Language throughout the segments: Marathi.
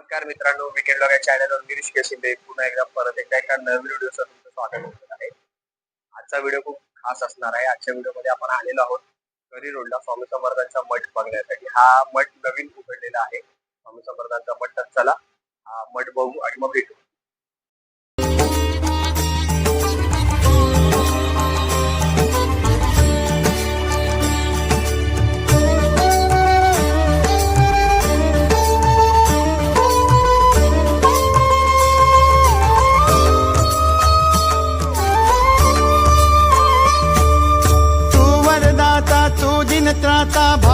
नमस्कार मित्रांनो विकेंड लॉग या चॅनलवर गिरीश केशिंदे पुन्हा एकदा परत एकदा एका नवीन व्हिडिओचं तुमचं स्वागत होत आहे. आजचा व्हिडिओ खूप खास असणार आहे. आजच्या व्हिडिओमध्ये आपण आलेलो आहोत करी रोडला. स्वामी समर्थांचा मठ बघण्यासाठी. हा मठ नवीन उघडलेला आहे. स्वामी समर्थांचा मठ तर चला. हा मठ बघू आणि मग भेटू.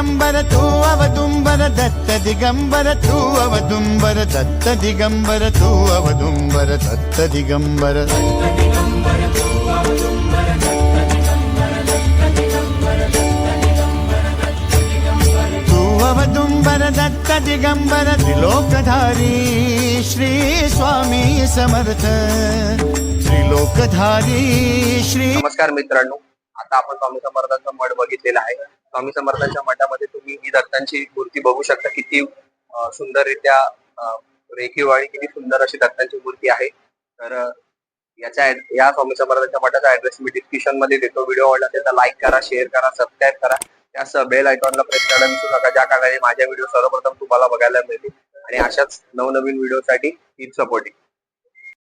दिगंबर तू अवदुंबर दत्त दिगंबर तू अवदुंबर दत्त दिगंबर तू अवदुंबर दत्त दिगंबर. तू अवदुंबर दत्त दिगंबर त्रिलोकधारी श्री स्वामी समर्थ. त्रिलोकधारी श्री नमस्कार मित्रांनो. आता आपण स्वामी समर्थांचा मठ बघितलेला आहे. स्वामी समर्थांच्या मठामध्ये तुम्ही ही दत्तांची मूर्ती बघू शकता. किती सुंदररित्या रेखीवाळी किती सुंदर अशी दत्तांची मूर्ती आहे. तर याच्या या स्वामी समर्थांच्या मठाचा ऍड्रेस मी डिस्क्रिप्शनमध्ये देतो. व्हिडिओ आवडला त्याचा लाईक करा शेअर करा सबस्क्राईब करा. त्या बेल आयकॉनला प्रेस करायला विसरू नका. ज्या कारणाने माझ्या व्हिडिओ सर्वप्रथम तुम्हाला बघायला मिळतील. आणि अशाच नवनवीन व्हिडिओसाठी कीप सपोर्टिंग